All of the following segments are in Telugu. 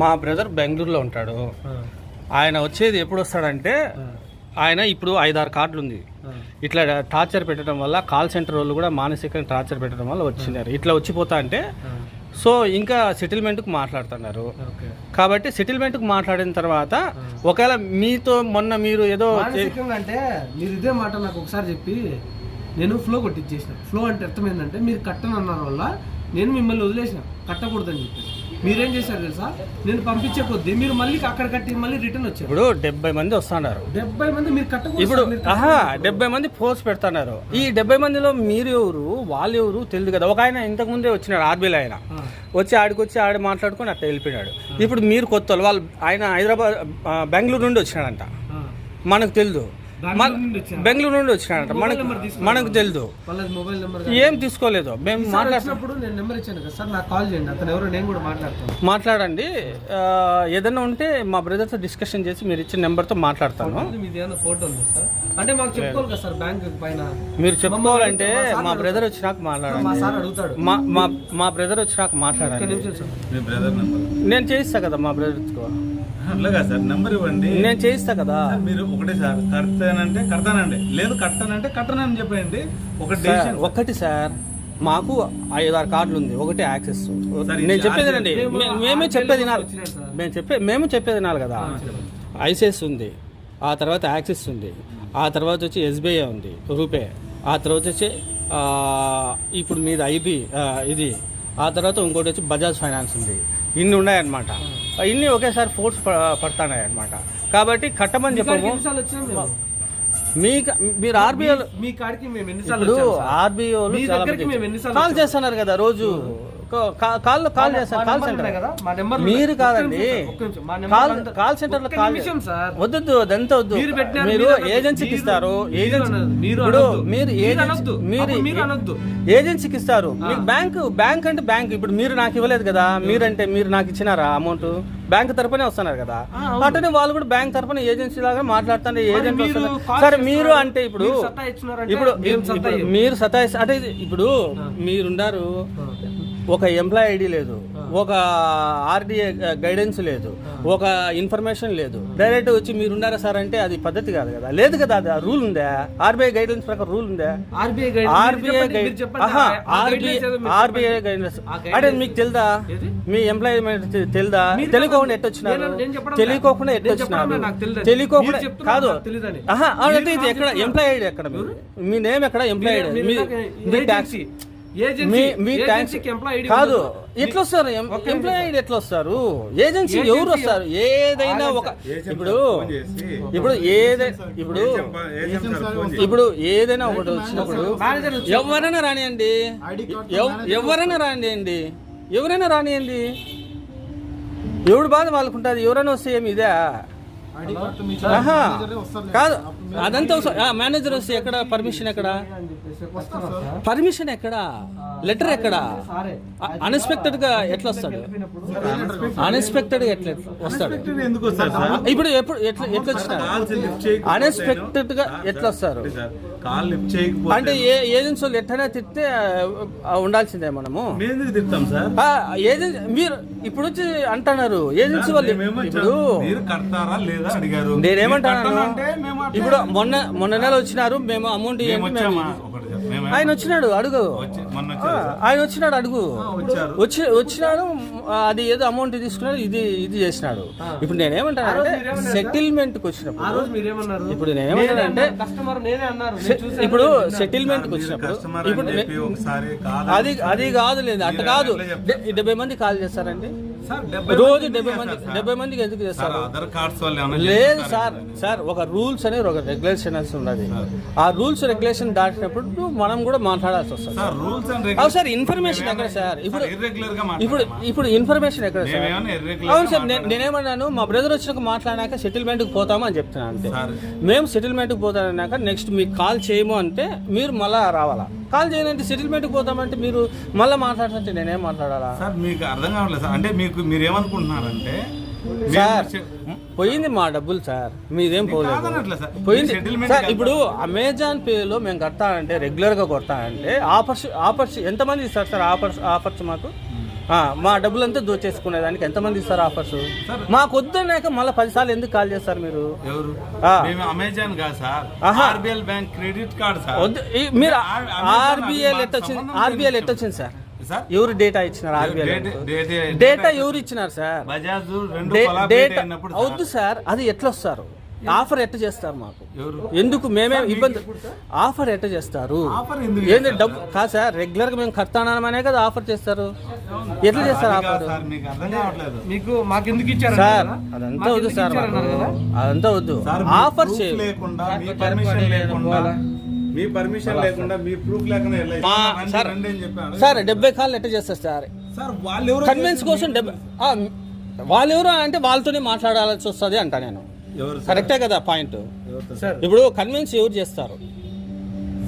మా బ్రదర్ బెంగళూరులో ఉంటాడు. ఆయన వచ్చేది ఎప్పుడు వస్తాడంటే ఆయన ఇప్పుడు ఐదారు కార్డులు ఉంది ఇట్లా టార్చర్ పెట్టడం వల్ల కాల్ సెంటర్ వాళ్ళు కూడా మానసికంగా టార్చర్ పెట్టడం వల్ల వచ్చినారు. ఇట్లా వచ్చిపోతా అంటే సో ఇంకా సెటిల్మెంట్కి మాట్లాడుతున్నారు. కాబట్టి సెటిల్మెంట్కి మాట్లాడిన తర్వాత ఒకవేళ మీతో మొన్న మీరు ఏదో అంటే మీరు ఇదే మాట నాకు ఒకసారి చెప్పి నేను ఫ్లో కొట్టించేసిన ఫ్లో అంటే అర్థం ఏంటంటే మీరు కట్టను అన్నారు వల్ల నేను మిమ్మల్ని వదిలేసిన. కట్టకూడదని చెప్పి మీరేం చేశారు తెలుసా? నేను పంపించే కొద్దీ మీరు మళ్ళీ అక్కడ కట్టి మళ్ళీ రిటర్న్ వచ్చారు. ఇప్పుడు డెబ్బై మంది వస్తున్నారు. డెబ్బై మంది మీరు కట్టకూడదు ఇప్పుడు ఆహా డెబ్బై మంది పోస్ట్ పెడుతున్నారు. ఈ డెబ్బై మందిలో మీరు ఎవరు వాళ్ళు ఎవరు తెలియదు కదా. ఒక ఆయన ఇంతకు ముందే వచ్చినాడు ఆర్బీఐ ఆయన. వచ్చి ఆడికి వచ్చి ఆడ మాట్లాడుకొని అట్లా వెళ్ళిపోయాడు ఇప్పుడు మీరు కొత్త వాళ్ళు. వాళ్ళు ఆయన హైదరాబాద్ బెంగళూరు నుండి వచ్చినాడంట. మనకు తెలియదు బెంగళూరు నుండి వచ్చారు బెంగళూరు నుండి వచ్చినాడంట. మనకు? మనకు నెంబర్ ఏం తీసుకోలేదు. మేము సార్ మాట్లాడ వచ్చినప్పుడు నేను నెంబర్ ఇచ్చాను కదా సార్ నాకు కాల్ చేయండి. అతను ఎవరో నేను కూడా మాట్లాడతాను. మాట్లాడండి. ఏదైనా ఉంటే మా బ్రదర్తో డిస్కషన్ చేసి మీరు ఇచ్చిన నెంబర్తో మాట్లాడతాను. మీది ఏమైనా ఫోటో ఉంది సార్? అంటే మాకు చెప్పుకోవాలి కదా సార్ బ్యాంక్ పైన. మీరు చెప్పుకోవాలంటే మా బ్రదర్ వచ్చినాక మాట్లాడండి. మా సార్ అడుగుతాడు. మా మా మా బ్రదర్ వచ్చినాక ఒక్క మాట్లాడండి నిమిషం సార్. మీ బ్రదర్ నెంబర్ నేను చేయిస్తా కదా మా బ్రదర్తో అట్లాగా సార్ నెంబర్ ఇవ్వండి. నేను చేయిస్తా కదా. సార్, మీరు ఒకటే సార్ కడతానంటే కడతానండి. లేదు కట్టానంటే కట్టనని చెప్పండి ఒక సార్, డెసిషన్ ఒక్కటి సార్ మాకు ఐదారు కార్డులు ఉంది ఒకటి యాక్సెస్. సార్, నేను చెప్పేది అండి మేము చెప్పేది వినాలి. మేము చెప్పే మేము చెప్పేది వినాలి కదా. ఐసిఎస్ ఉంది ఆ తర్వాత యాక్సిస్ ఉంది ఆ తర్వాత వచ్చి ఎస్బీఐ ఉంది రూపే ఆ తర్వాత వచ్చి ఆ, ఇప్పుడు మీది ఐబీ ఇది ఆ తర్వాత ఇంకోటి వచ్చి బజాజ్ ఫైనాన్స్ ఉంది. ఇన్ని ఉన్నాయన్నమాట. ఇన్ని ఒకేసారి ఫోర్స్ పడతాయి అన్నమాట కాబట్టి కట్టమని చెప్పము? మీకు మీరు ఆర్బీఐ మీ కాడికి మేము ఎన్నిసార్లు? ఆర్బీఐ కాల్ చేస్తున్నారు కదా రోజు. కాల్ కాల్ చేస్తారు కాల్ సెంటర్ కదా, మా మీరు. కాదండి కాల్ కాల్ సెంటర్లో కాల్ సార్. వద్దు అదంతా వద్దు మీరు. ఏజెన్సీకి ఇస్తారు ఏజెన్సీ. మీరు. మీరు ఏజెన్సీ. మీరు అనొద్దు. ఏజెన్సీకి ఇస్తారు మీకు బ్యాంక్ బ్యాంక్ అంటే బ్యాంక్ ఇప్పుడు మీరు నాకు ఇవ్వలేదు కదా మీరంటే మీరు నాకు ఇచ్చినారా అమౌంట్ బ్యాంక్ తరపునే వస్తున్నారు కదా అట్లనే వాళ్ళు కూడా బ్యాంక్ తరపున ఏజెన్సీ లాగా మాట్లాడుతుంటే ఏజెంట్ సరే మీరు. అంటే ఇప్పుడు ఇప్పుడు. మీరు సతాయిస్ అంటే ఇప్పుడు మీరున్నారు ఒక ఎంప్లాయ్ ఐడి లేదు. ఒక ఆర్డీఏ గైడెన్స్ లేదు. ఒక ఇన్ఫర్మేషన్ లేదు. డైరెక్ట్ వచ్చి మీరు ఉన్నారా సార్ అంటే అది పద్ధతి కాదు కదా. లేదు కదా అది రూల్ ఉందా? ఆర్బీఐ గైడెన్స్ ప్రకారం రూల్ ఉందా? RBI RBI. గైడెన్స్ అంటే మీకు తెలుదా? మీ ఎంప్లాయ్మెంట్ తెలుదా? తెలియకోకుండా నేను చెప్పడం తెలియకోకుండా నాకు తెలియదు. తెలియకోకుండా కాదు. ఎక్కడ. ఎంప్లాయ్ ఐడి ఎక్కడ? మీ నేమ్ ఎక్కడ? ఎంప్లాయ్ ఐడి మీ ట్యాక్స్ కాదు. ఎట్లా వస్తారు ఎం- ఒక్క ఎంప్లాయ్ నిమిషం. ఐడి ఎట్లా వస్తారు ఏజెన్సీ ఎవరు వస్తారు ఏదైనా ఒక ఇప్పుడు ఫోన్ చేసి ఇప్పుడు ఏదైనా ఇప్పుడు ఇప్పుడు ఏదైనా ఒకటి వచ్చినప్పుడు ఎవరైనా రానియండి. ఎవ- ఎవరైనా రానియండి. ఎవరైనా రానియండి. ఎవడు బాధ వాళ్ళకు ఉంటుంది ఎవరైనా వస్తే ఏమి ఇదే? కాదు. అదంతా మేనేజర్ వస్తే ఎక్కడ? పర్మిషన్ ఎక్కడ. పర్మిషన్ ఎక్కడ? లెటర్ ఎక్కడ? అన్ఎక్స్పెక్టెడ్గా ఎట్లా వస్తాడు? అన్ఎక్స్పెక్టెడ్గా ఎట్లా వస్తాడు? ఇప్పుడు ఎప్పుడు ఎట్లా ఎట్లా చేయకపోతే అన్ఎక్స్పెక్టెడ్గా ఎట్లా వస్తారు? ఒకటి సార్ కాల్ లిఫ్ట్ చేయకపోతే అంటే ఏ ఏజెన్సీ వాళ్ళు ఎట్లయినా తిడితే ఆ, ఉండాల్సిందే మనము. మేము ఎందుకు తిడతాం సార్? ఆ, ఏజెన్సీ మీరు ఇప్పుడు వచ్చి అంటున్నారు. ఏజెన్సీ వాళ్ళు ఇప్పుడు మీరు కడతారా లేదా అడిగారు. నేనేమంటాను? ఇప్పుడు మొన్న మొన్న నెల వచ్చినారు మేము అమౌంట్ ఆయన వచ్చినాడు అడుగు. ఆయన వచ్చినాడు అడుగు. వచ్చారు. వచ్చి వచ్చినాడు అది ఏదో అమౌంట్ తీసుకున్నాడు ఇది ఇది చేసినాడు. ఇప్పుడు నేనేమంటానంటే మీరేమన్నారు సెటిల్మెంట్కి ఆ వచ్చినప్పుడు ఇప్పుడు నేనేమంటానంటే కస్టమర్ నేనే అన్నారు నేను సె- చూశాను, ఇప్పుడు నేను విన్నాను. సెటిల్మెంట్కి మీరు వచ్చినప్పుడు ఇప్పుడు అది అది కాదు లేదు అట్ట కాదు. డెబ్బై మంది కాల్ చేస్తారండి. రోజు డెబ్బై మంది. డెబ్బై మందికి ఎందుకు చేస్తారు లేదు? సార్ సార్ ఒక రూల్స్ అనేది ఒక రెగ్యులేషన్స్ ఉన్నది ఆ రూల్స్ రెగ్యులేషన్ దాటినప్పుడు మనం కూడా మాట్లాడాల్సి వస్తుంది సార్ అవును ఇన్ఫర్మేషన్ ఎక్కడ సార్ ఇప్పుడు ఇప్పుడు? ఇప్పుడు ఇన్ఫర్మేషన్ ఎక్కడ సార్ అవును సార్? నేనేమన్నాను మా బ్రదర్ వచ్చినాక మాట్లాడాక సెటిల్మెంట్కి పోతాము అని చెప్తున్నాను అంతే. మేము సెటిల్మెంట్కి పోతానన్నాక నెక్స్ట్ మీకు కాల్ చేయము అంటే మీరు మళ్ళా రావాలా కాల్ చేయనంటే సెటిల్మెంట్కి పోతామంటే మీరు మళ్ళీ మాట్లాడుతుంటే నేనేం మాట్లాడాలా? సార్ మీకు అర్థం కావట్లేదు సార్. అంటే మీకు మీరు ఏమనుకుంటున్నారంటే సార్ పోయింది మా డబ్బులు సార్. మీదేం పోలేదు. పోయింది. సార్ ఇప్పుడు అమెజాన్ పేలో మేము కడతానంటే రెగ్యులర్గా కొడతానంటే ఆఫర్స్ ఆఫర్స్ ఎంతమంది ఇస్తారు సార్ ఆఫర్స్ ఆఫర్స్ మాకు? మా డబ్బులంతా దోచేసుకునేదానికి ఎంతమంది ఇస్తారు ఆఫర్స్? మాకు వద్దన్నాక మళ్ళీ పదిసార్లు ఎందుకు కాల్ చేస్తారు మీరు? ఎవరు? అమెజాన్ కాదు sir. RBL bank credit card sir. వద్దు. ఈ- మీరు ఆ- అమెజాన్ ఆర్బీఐ మాకు ఎట్టొచ్చింది. ఎట్టొచ్చింది సార్? సార్? ఎవరు డేటా ఇచ్చినారు ఆర్బీఐ డేటా- డేటా- డేటా ఎవరు ఇచ్చినారు సార్? బజాజ్ రెండు డే- డేటా అయినప్పుడు వద్దు సార్ అది ఎట్లా వస్తారు? ఆఫర్ ఎట్ట చేస్తారు మాకు? ఎందుకు? మేమే ఇబ్బంది ఆఫర్ ఎట్ట చేస్తారు? ఆఫర్ ఎందుకు ఏంది డబ్బు కాదు సార్ రెగ్యులర్గా మేము కడతానమనే కదా ఆఫర్ చేస్తారు. ఎట్లా చేస్తారు ఆఫర్? సార్ మీకు ఇచ్చారు సార్ అదంతా వద్దు సార్. అదంతా వద్దు. ఆఫర్ లేకుండా మీ పర్మిషన్ లేకుండా మీ పర్మిషన్ లేకుండా మీ ప్రూఫ్ లేకుండా సార్ రండి అని చెప్పాను సార్ డెబ్బై కాళ్ళు ఎట్ట చేస్తారు సార్? సార్ వాళ్ళు ఎవరు కన్విన్స్ కోసం డెబ్బై ఆ, వాళ్ళు ఎవరు అంటే వాళ్ళతోనే మాట్లాడాల్సి వస్తుంది అంట నేను? కరెక్టే కదా పాయింట్. ఇప్పుడు కన్విన్స్ ఎవరు చేస్తారు?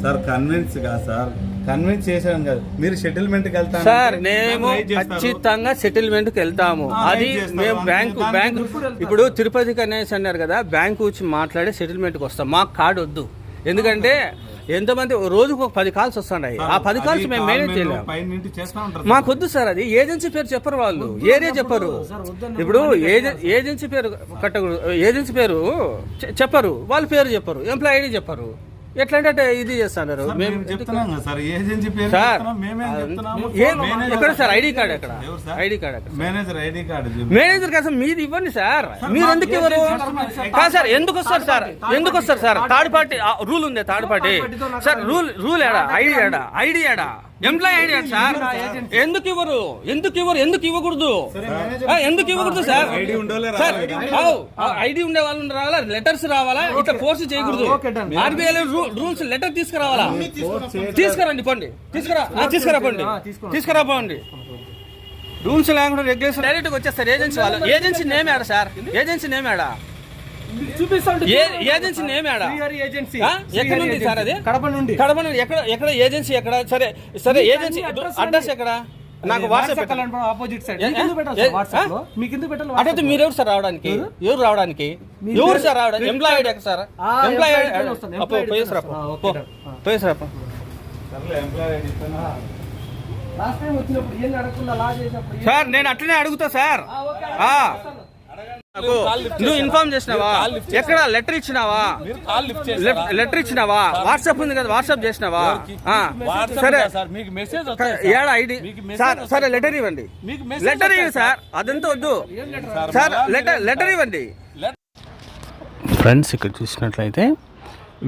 Sir కన్విన్స్గా sir? కన్విన్స్ చేశాను కదా. మీరు సెటిల్మెంట్కి వెళ్తాను సార్ మేము ఖచ్చితంగా సెటిల్మెంట్కి వెళ్తాము అది. మేము బ్యాంకు బ్యాంకు? ఇప్పుడు తిరుపతికి అనేసి అన్నారు కదా బ్యాంకు వచ్చి మాట్లాడి సెటిల్మెంట్కి వస్తాం. మాకు కార్డు వద్దు. ఎందుకంటే ఎంతమంది రోజుకు ఒక పది కాల్స్ వస్తున్నాయి. ఆ పది కాల్స్ మేము మేనేజ్ చేయలేము. మాకు వద్దు సార్ అది. ఏజెన్సీ పేరు చెప్పరు వాళ్ళు. ఏరియా చెప్పరు. ఇప్పుడు ఏజె- ఏజెన్సీ పేరు కట్టకూడదు. ఏజెన్సీ పేరు చెప్పరు. వాళ్ళ పేరు చెప్పరు. ఎంప్లాయ్ ఐడి చెప్పరు. ఎట్లా అంటే ఇది చేస్తున్నారు? సార్, మేము మేము చెప్తున్నాం కదా సార్ ఏజెన్సీ పేరు మేమేం చెప్తున్నాము ఎక్కడ సార్? ఐడి కార్డ్ ఎక్కడ? ఐడి కార్డ్ ఎక్కడ? Manager ID card. మేనేజర్ కోసం మీది ఇవ్వండి సార్. మీరు ఎందుకు ఇవ్వరు? కాదు సార్ ఎందుకు వస్తారు సార్? ఎందుకు వస్తారు సార్? థర్డ్ పార్టీ రూల్ ఉంది third party. Sir rule rule ఏడా? ఐడి ఏడా? ఐడి ఏడా? Employee ID sir? ఎందుకు ఇవ్వరు? ఎందుకు ఇవ్వరు? ఎందుకు ఇవ్వకూడదు? ఎందుకు ఇవ్వకూడదు సార్? ఐడి ఉండోలే సార్ ఐడి ఉండే వాళ్ళు రావాలా? లెటర్స్ రావాలా? ఇట్లా ఫోర్స్ చేయకూడదు. ఆర్బీఐ రూల్స్ లెటర్ తీసుకురావాలా? తీసుకురండి పండి. తీసుకురా ఆ, తీసుకురా పండి. తీసుకురా పోండి. రూల్స్ లేకుండా రెగ్యులేషన్ డైరెక్ట్ వచ్చేస్తారు. ఏజెన్సీ వాళ్ళు. ఏజెన్సీ నేమ్ ఆడ సార్? ఏజెన్సీ నేమ్ ఆడ ఏజెన్సీ నేమ్ ఏజెన్సీ? ఎక్కడ నుండి సార్ అది? కడప నుండి. కడప నుండి. ఎక్కడ ఎక్కడ ఏజెన్సీ ఎక్కడ? సరే సరే ఏజెన్సీ అడ్రస్ ఎక్కడ? నాకు వాట్సాప్. ఆపోజిట్ సైడ్ మీకు ఎందుకు పెట్టాలి మీరు ఎవరు సార్ రావడానికి? ఎవరు? రావడానికి? ఎవరు సార్ రావడానికి? ఎంప్లాయ్ ఐడి ఎక్కడ సార్? ఆ, ఎంప్లాయ్ employee ID వస్తాను, employee ID పోయేసి సార్ నేను అట్లనే అడుగుతా సార్ ఆ, ఓకే, ఆ. వస్తాను. నాకు నువ్వు ఇన్ఫార్మ్ చేసినావా? ఎక్కడ లెటర్ ఇచ్చినావా? లె- లెటర్ ఇచ్చినావా? వాట్సాప్ ఉంది కదా వాట్సాప్ చేసినావా? ఆ. సరే. సార్? మీకు మెసేజ్ ఏడ ఐడి? సార్ సరే లెటర్ ఇవ్వండి. లెటర్ ఇవ్వండి సార్? అదంతా వద్దు. సార్ లెటర్ లెటర్ ఇవ్వండి. ఫ్రెండ్స్ ఇక్కడ చూసినట్లయితే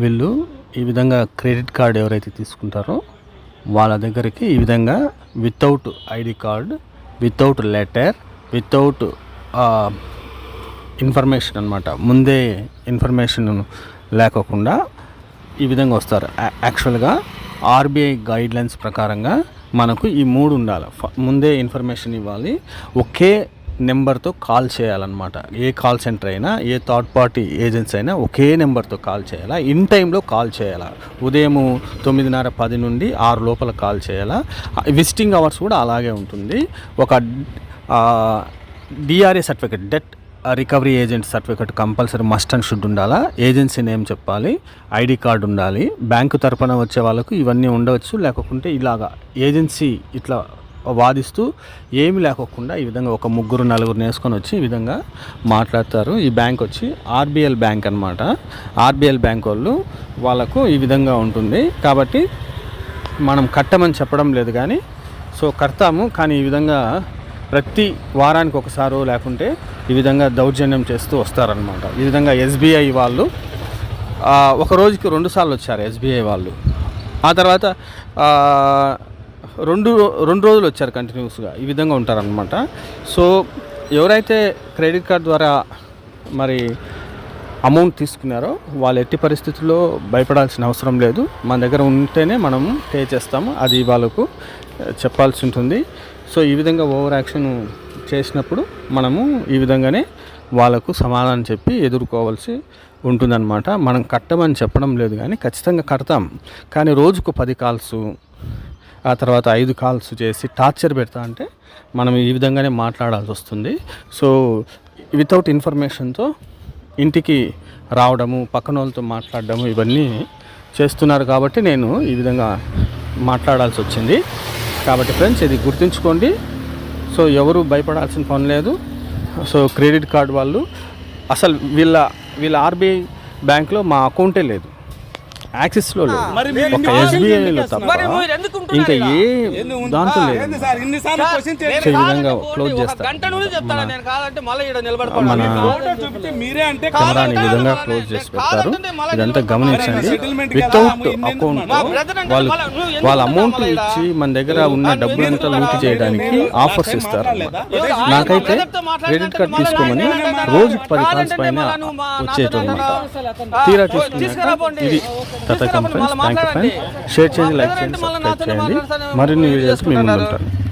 వీళ్ళు ఈ విధంగా క్రెడిట్ కార్డ్ ఎవరైతే తీసుకుంటారో వాళ్ళ దగ్గరికి ఈ విధంగా without ID card without letter without information అనమాట ముందే ఇన్ఫర్మేషన్ లేకోకుండా ఈ విధంగా వస్తారు. యాక్చువల్గా ఆర్బీఐ గైడ్లైన్స్ ప్రకారంగా మనకు ఈ మూడు ఉండాలి. ఫ- ముందే ఇన్ఫర్మేషన్ ఇవ్వాలి. ఒకే నెంబర్తో కాల్ చేయాలన్నమాట. ఏ కాల్ సెంటర్ అయినా ఏ థర్డ్ పార్టీ ఏజెన్సీ అయినా ఒకే నెంబర్తో కాల్ చేయాలా? ఇన్ టైంలో కాల్ చేయాలా? ఉదయం తొమ్మిదిన్నర పది నుండి ఆరు లోపల కాల్ చేయాలా? విజిటింగ్ అవర్స్ కూడా అలాగే ఉంటుంది. ఒక DRA certificate debt recovery agent certificate compulsory must and should ఉండాలా? ఏజెన్సీ నేమ్ చెప్పాలి ఐడి కార్డు ఉండాలి బ్యాంకు తరపున వచ్చే వాళ్ళకు ఇవన్నీ ఉండవచ్చు లేకుంటే ఇలాగా ఏజెన్సీ ఇట్లా వాదిస్తూ ఏమి లేకోకుండా ఈ విధంగా ఒక ముగ్గురు నలుగురు నేసుకొని వచ్చి ఈ విధంగా మాట్లాడతారు. ఈ బ్యాంక్ వచ్చి ఆర్బిఎల్ బ్యాంక్ అనమాట ఆర్బిఎల్ బ్యాంక్ వాళ్ళు వాళ్ళకు ఈ విధంగా ఉంటుంది. కాబట్టి మనం కట్టమని చెప్పడం లేదు కానీ సో కడతాము కానీ ఈ విధంగా ప్రతి వారానికి ఒకసారో లేకుంటే ఈ విధంగా దౌర్జన్యం చేస్తూ వస్తారనమాట ఈ విధంగా ఎస్బీఐ వాళ్ళు ఒక రోజుకి రెండు సార్లు వచ్చారు ఎస్బీఐ వాళ్ళు. ఆ తర్వాత రెండు రెండు రోజులు వచ్చారు కంటిన్యూస్గా ఈ విధంగా ఉంటారనమాట సో ఎవరైతే క్రెడిట్ కార్డ్ ద్వారా మరి అమౌంట్ తీసుకున్నారో వాళ్ళు ఎట్టి పరిస్థితుల్లో భయపడాల్సిన అవసరం లేదు. మన దగ్గర ఉంటేనే మనం పే చేస్తాము. అది వాళ్ళకు చెప్పాల్సి ఉంటుంది. సో ఈ విధంగా ఓవర్ యాక్షన్ చేసినప్పుడు మనము ఈ విధంగానే వాళ్ళకు సమాధానం చెప్పి ఎదుర్కోవాల్సి ఉంటుందన్నమాట. మనం కట్టమని చెప్పడం లేదు కానీ ఖచ్చితంగా కడతాం. కానీ రోజుకు పది కాల్స్ ఆ తర్వాత ఐదు కాల్స్ చేసి టార్చర్ పెడతా అంటే మనం ఈ విధంగానే మాట్లాడాల్సి వస్తుంది. సో వితౌట్ ఇన్ఫర్మేషన్తో ఇంటికి రావడము పక్కన వాళ్ళతో మాట్లాడడము ఇవన్నీ చేస్తున్నారు కాబట్టి నేను ఈ విధంగా మాట్లాడాల్సి వచ్చింది. కాబట్టి ఫ్రెండ్స్ ఇది గుర్తుంచుకోండి. సో ఎవరు భయపడాల్సిన పని లేదు. సో క్రెడిట్ కార్డ్ వాళ్ళు అసలు వీళ్ళ వీళ్ళ ఆర్బీఐ బ్యాంక్లో మా అకౌంటే లేదు. యాక్సిస్లో లేదు మరి మీరు ఒక ఇన్ని ఎస్బీఐలో తప్ప మరి మీరు ఎందుకు ఉంటున్నారు ఇంకా? ఏ? దాంట్లో లేదు ఈ విధంగా క్లోజ్ చేస్తారు. మన కెమెరాని ఈ విధంగా క్లోజ్ చేసి పెడతారు ఇదంతా గమనించండి వితౌట్ అకౌంట్ వాళ్ళు వాళ్ళ అమౌంట్? ఇచ్చి మన దగ్గర ఉన్న డబ్బులంతా లూట్? చేయడానికి ఆఫర్స్ ఇస్తారు నాకైతే క్రెడిట్ కార్డ్ తీసుకోమని. రోజుకి పది కాల్స్ పైన వచ్చేటన్నమాట? తీరా తీసుకున్నాక. ఇది కంపెనీస్ మళ్ళీ థ్యాంక్ యూ. ఫ్రెండ్స్ షేర్ చేయండి లైక్ చేయండి సబ్స్క్రైబ్ చేయండి మరిన్ని వీడియో వీడియోస్కి మేము. ఉంటాను